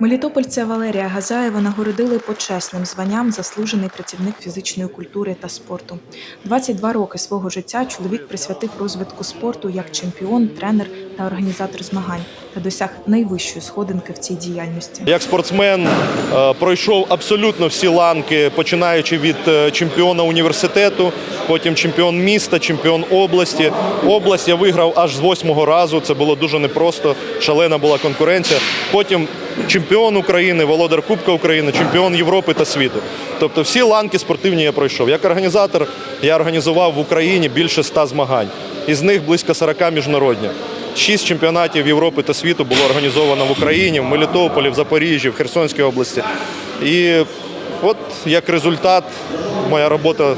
Мелітопольця Валерія Газаєва нагородили почесним званням заслужений працівник фізичної культури та спорту. 22 роки свого життя чоловік присвятив розвитку спорту як чемпіон, тренер та організатор змагань та досяг найвищої сходинки в цій діяльності. Як спортсмен е, пройшов абсолютно всі ланки, починаючи від е, чемпіона університету, потім чемпіон міста, чемпіон області. Область я виграв аж з восьмого разу. Це було дуже непросто. Шалена була конкуренція. Потім чемпіон України, володар Кубка України, чемпіон Європи та світу. Тобто всі ланки спортивні я пройшов. Як організатор я організував в Україні більше ста змагань. Із них близько 40 міжнародних. Шість чемпіонатів Європи та світу було організовано в Україні, в Мелітополі, в Запоріжжі, в Херсонській області. І от як результат, моя робота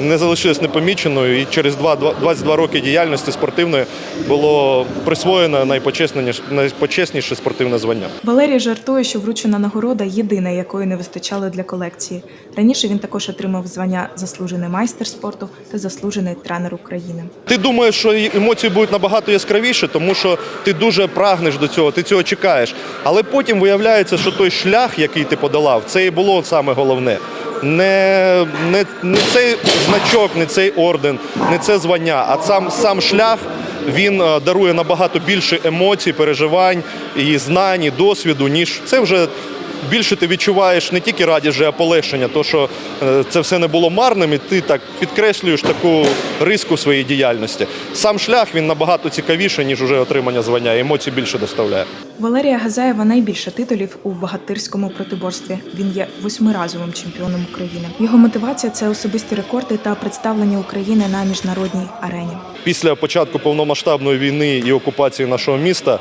не залишилась непоміченою, і через два- два- 22 роки діяльності спортивної було присвоєно найпочесніше, найпочесніше спортивне звання. Валерій жартує, що вручена нагорода єдина, якої не вистачало для колекції. Раніше він також отримав звання заслужений майстер спорту та заслужений тренер України. Ти думаєш, що емоції будуть набагато яскравіше, тому що ти дуже прагнеш до цього, ти цього чекаєш. Але потім виявляється, що той шлях, який ти подолав, це і було саме головне. Не, не, не цей значок, не цей орден, не це звання, а сам, сам шлях. Він е, дарує набагато більше емоцій, переживань і знань, і досвіду, ніж це вже більше ти відчуваєш не тільки радість, а полегшення, то що е, це все не було марним, і ти так підкреслюєш таку риску в своїй діяльності. Сам шлях він набагато цікавіший, ніж уже отримання звання. і Емоцій більше доставляє. Валерія Газаєва найбільше титулів у багатирському протиборстві. Він є восьмиразовим чемпіоном України. Його мотивація це особисті рекорди та представлення України на міжнародній арені. Після початку повномасштабної війни і окупації нашого міста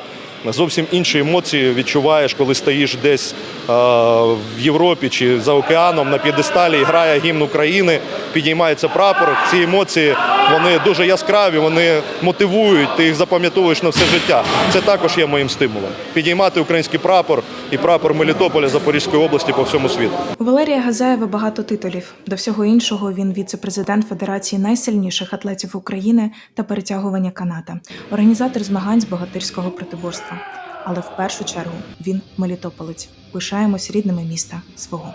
зовсім інші емоції відчуваєш, коли стоїш десь в Європі чи за океаном на п'єдесталі, і грає гімн України, підіймається прапор. Ці емоції вони дуже яскраві, вони мотивують, ти їх запам'ятовуєш на все життя. Це також є моїм стимулом. Підіймати український прапор і прапор Мелітополя Запорізької області по всьому світу. Валерія Газаєва багато титулів. До всього іншого він віце-президент Федерації найсильніших атлетів України та перетягування каната, організатор змагань з богатирського протиборства. Але в першу чергу він мелітополець. Пишаємось рідними міста свого.